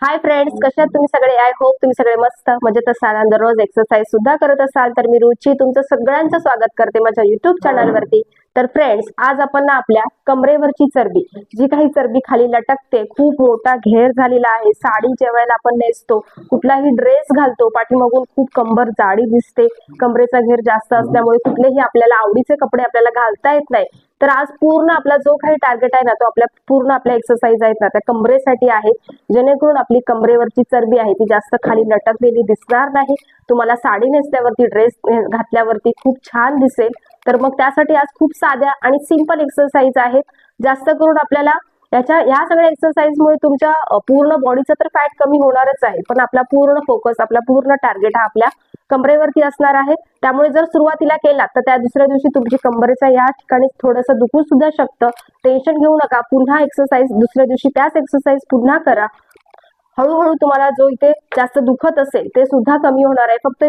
Hi friends कशा तुम्ही सगळे? आय होप तुम्ही सगळे मस्त मजेत असाल आणि दररोज एक्सरसाइज सुद्धा करत असाल. तर मी रुची तुमचं सगळ्यांचं स्वागत करते माझ्या युट्यूब चॅनलवरती तर फ्रेंड्स आज आपण ना आपल्या कमरेवरची चरबी जी काही चरबी खाली लटकते खूप मोठा घेर झालेला आहे. साडी जेवायला आपण नेसतो कुठलाही ड्रेस घालतो पाठीमागून खूप कंबर जाडी दिसते. कमरेचा घेर जास्त असल्यामुळे कुठलेही आपल्याला आवडीचे कपडे आपल्याला घालता येत नाही. तर आज पूर्ण आपला जो काही टार्गेट आहे ना तो आपल्या पूर्ण आपल्या एक्सरसाइज आहेत ना त्या कमरेसाठी आहे. जेणेकरून आपली कमरेवरची चरबी आहे ती जास्त खाली लटकलेली दिसणार नाही. तुम्हाला साडी नेसल्यावरती ड्रेस घातल्यावरती खूप छान दिसेल. तर मग त्यासाठी आज खूप साध्या आणि सिंपल एक्सरसाइज आहेत. जास्त करून आपल्याला याच्या या सगळ्या एक्सरसाइजमुळे तुमच्या पूर्ण बॉडीचं तर फॅट कमी होणारच आहे. पण आपला पूर्ण फोकस आपला पूर्ण टार्गेट हा आपल्या कमरेवरती असणार आहे. त्यामुळे जर सुरुवातीला केला तर त्या दुसऱ्या दिवशी तुमची कंबरेचा या ठिकाणी थोडंसं दुखू सुद्धा शकतं. टेन्शन घेऊ नका. पुन्हा एक्सरसाइज दुसऱ्या दिवशी त्याच एक्सरसाइज पुन्हा करा. हळूहळू तुम्हाला जो इथे जास्त दुखत असेल ते सुद्धा कमी होणार आहे. फक्त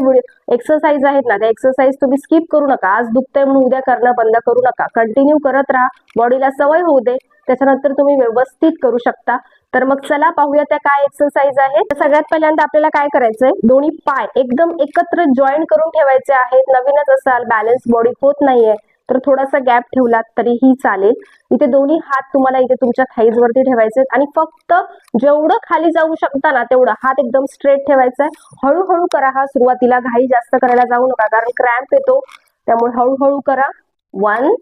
एक्सरसाइज आहेत ना त्या एक्सरसाइज तुम्ही स्किप करू नका. आज दुखतंय म्हणून उद्या करणं बंद करू नका. कंटिन्यू करत राहा. बॉडीला सवय होऊ दे. त्याच्यानंतर तुम्ही व्यवस्थित करू शकता. तर मग चला पाहूया त्या काय एक्सरसाइज आहे तर सगळ्यात पहिल्यांदा आपल्याला काय करायचंय? दोन्ही पाय एकदम एकत्र जॉईन करून ठेवायचे आहेत. नवीनच असाल बॅलन्स बॉडी होत नाहीये. तर थोडासा गॅप ठेवलात तरीही चालेल. इथे दोन्ही हात तुम्हाला इथे तुमच्या थाईज वरती ठेवायचे आहेत आणि फक्त जेवढं खाली जाऊ शकता ना तेवढं हात एकदम स्ट्रेट ठेवायचा आहे. हळूहळू करा हा सुरुवातीला घाई जास्त करायला जाऊ नका कारण क्रॅम्प येतो. त्यामुळे हळूहळू करा. One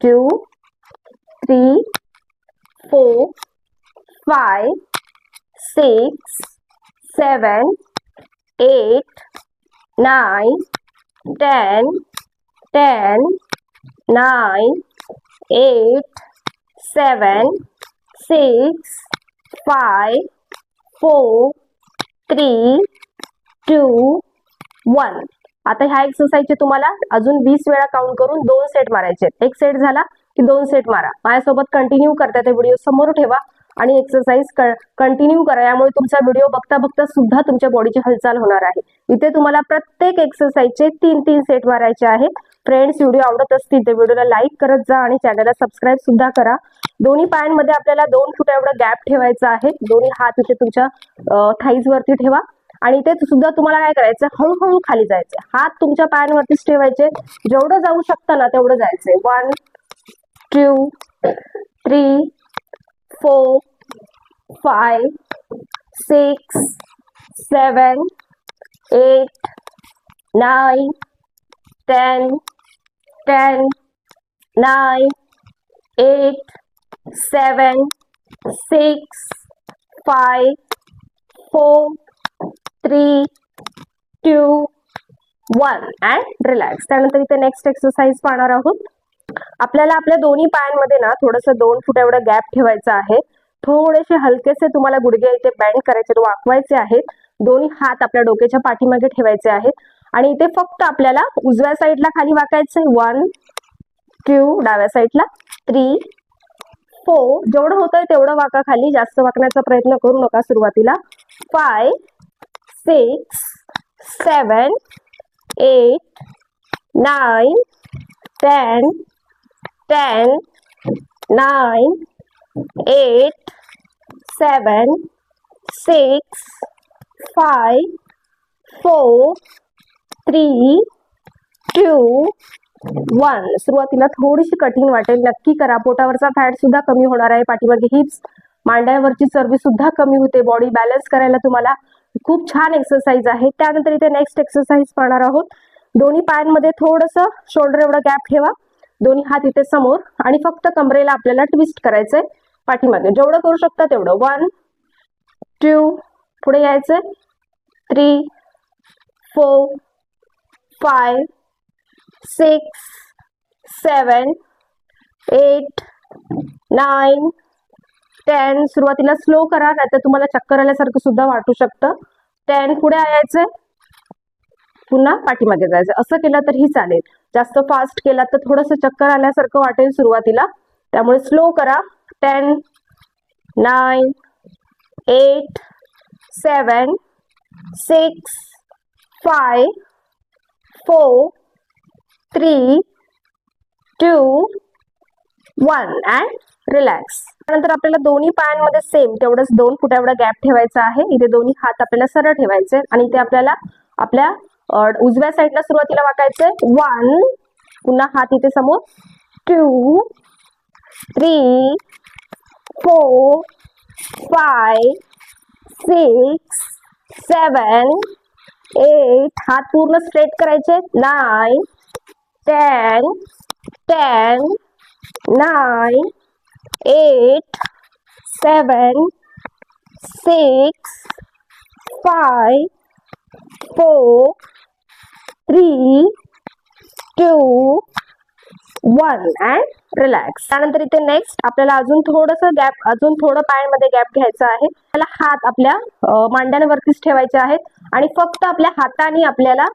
two three four five six seven eight nine ten ten nine eight seven six five four three two one आता ह्या एक्सरसाइजचे तुम्हाला अजून वीस वेळा काउंट करून दोन सेट मारायचे आहेत. एक सेट झाला की दोन सेट मारा. माझ्यासोबत कंटिन्यू करता ते व्हिडिओ समोर ठेवा आणि एक्सरसाइज कंटिन्यू करा. यामुळे तुमचा व्हिडिओ बघता बघता सुद्धा तुमच्या बॉडीची हालचाल होणार आहे. इथे तुम्हाला प्रत्येक एक्सरसाइजचे तीन तीन सेट मारायचे आहेत. फ्रेंड्स व्हिडिओ आवडत असतील तर व्हिडिओला लाईक करत जा आणि चॅनलला सबस्क्राईब सुद्धा करा. दोन्ही पायांमध्ये आपल्याला दोन फुट एवढं गॅप ठेवायचा आहे. दोन्ही हात इथे तुमच्या थाईज वरती ठेवा. आणि इथे सुद्धा तुम्हाला काय करायचं हळूहळू खाली जायचं हात तुमच्या पायांवरतीच ठेवायचे. जेवढं जाऊ शकता ना तेवढं जायचंय. One two three four five six seven eight nine ten ten nine eight seven six five four three two, one and relax त्यानंतर इथे नेक्स्ट एक्सरसाइज पाहणार आहोत. आपल्याला आपल्या दोन्ही पायांमध्ये ना थोडंसं दोन फूट एवढं गॅप ठेवायचं आहे. थोडेसे हलकेसे तुम्हाला गुडघे इथे बँड करायचे वाकवायचे आहेत. दोन्ही हात आपल्या डोक्याच्या पाठीमागे ठेवायचे आहेत. आणि इथे फक्त आपल्याला उजव्या साईडला खाली वाकायचं आहे वन टू डाव्या साईडला थ्री फोर जेवढं होतंय तेवढं वाका खाली. जास्त वाकण्याचा प्रयत्न करू नका सुरुवातीला. Five six seven eight nine ten ten nine eight seven six five four three two one सुरुवातीला थोडीशी कठीण वाटेल. नक्की करा. पोटावरचा फॅट सुद्धा कमी होणार आहे. पाठीमागे हिप्स मांड्यावरची चरबी सुद्धा कमी होते. बॉडी बॅलन्स करायला तुम्हाला खूप छान एक्सरसाइज आहे. त्यानंतर इथे नेक्स्ट एक्सरसाइज पाहणार आहोत. दोन्ही पायांमध्ये थोडस शोल्डर एवढं गॅप ठेवा. दोन्ही हात इथे समोर आणि फक्त कमरेला आपल्याला ट्विस्ट करायचंय. पाठीमागे जेवढं करू शकता तेवढं. वन टू पुढे यायचंय. Three four five six seven eight nine ten सुरुवातीला स्लो करा नाहीतर तुम्हाला चक्कर आल्यासारखं सुद्धा वाटू शकतं. टेन पुढे यायचंय पुन्हा पाठीमागे जायचं. असं केलं तरीही चालेल. जास्त फास्ट केला तर थोडंसं चक्कर आल्यासारखं वाटेल सुरुवातीला. त्यामुळे स्लो करा. Ten nine eight seven six five four three two, one and relax त्यानंतर आपल्याला दोन्ही पायांमध्ये सेम तेवढंच दोन फुटा एवढा गॅप ठेवायचा आहे. इथे दोन्ही हात आपल्याला सरळ ठेवायचे आणि इथे आपल्याला आपल्या उजव्या साईडला सुरुवातीला वाकायचंय. वन पुन्हा हात इथे समोर. Two three four five six seven eight हाथ पूर्ण स्ट्रेट कराए nine ten ten nine eight seven six five four three two one and relax त्यानंतर इथे नेक्स्ट आपल्याला अजून थोडस गॅप अजून थोडं पायांमध्ये गॅप घ्यायचा आहे. त्याला हात आपल्या मांड्यांवरतीच ठेवायचे आहेत. आणि फक्त आपल्या हाताने आपल्याला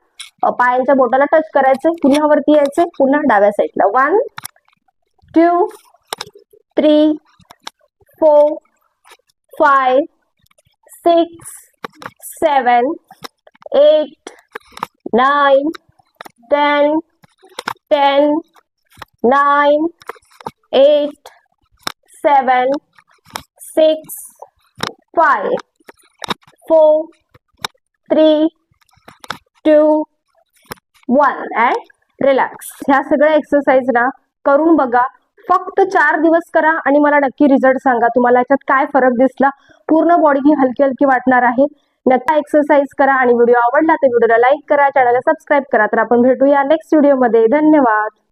पायांच्या बोटाला टच करायचे पुन्हा वरती यायचे पुन्हा डाव्या साईडला one two three four five six seven eight nine ten ten nine, eight, seven, six, five, four, three, two, one and relax. ह्या सगळ्या एक्सरसाइज ना करून बघा. फक्त चार दिवस करा आणि मला नक्की रिझल्ट सांगा. तुम्हाला याच्यात काय फरक दिसला? पूर्ण बॉडी ही हलकी हलकी वाटणार आहे. नक्की एक्सरसाइज करा आणि व्हिडिओ आवडला तर व्हिडिओला लाईक करा. चॅनलला सबस्क्राईब करा. तर आपण भेटूया नेक्स्ट व्हिडिओमध्ये धन्यवाद.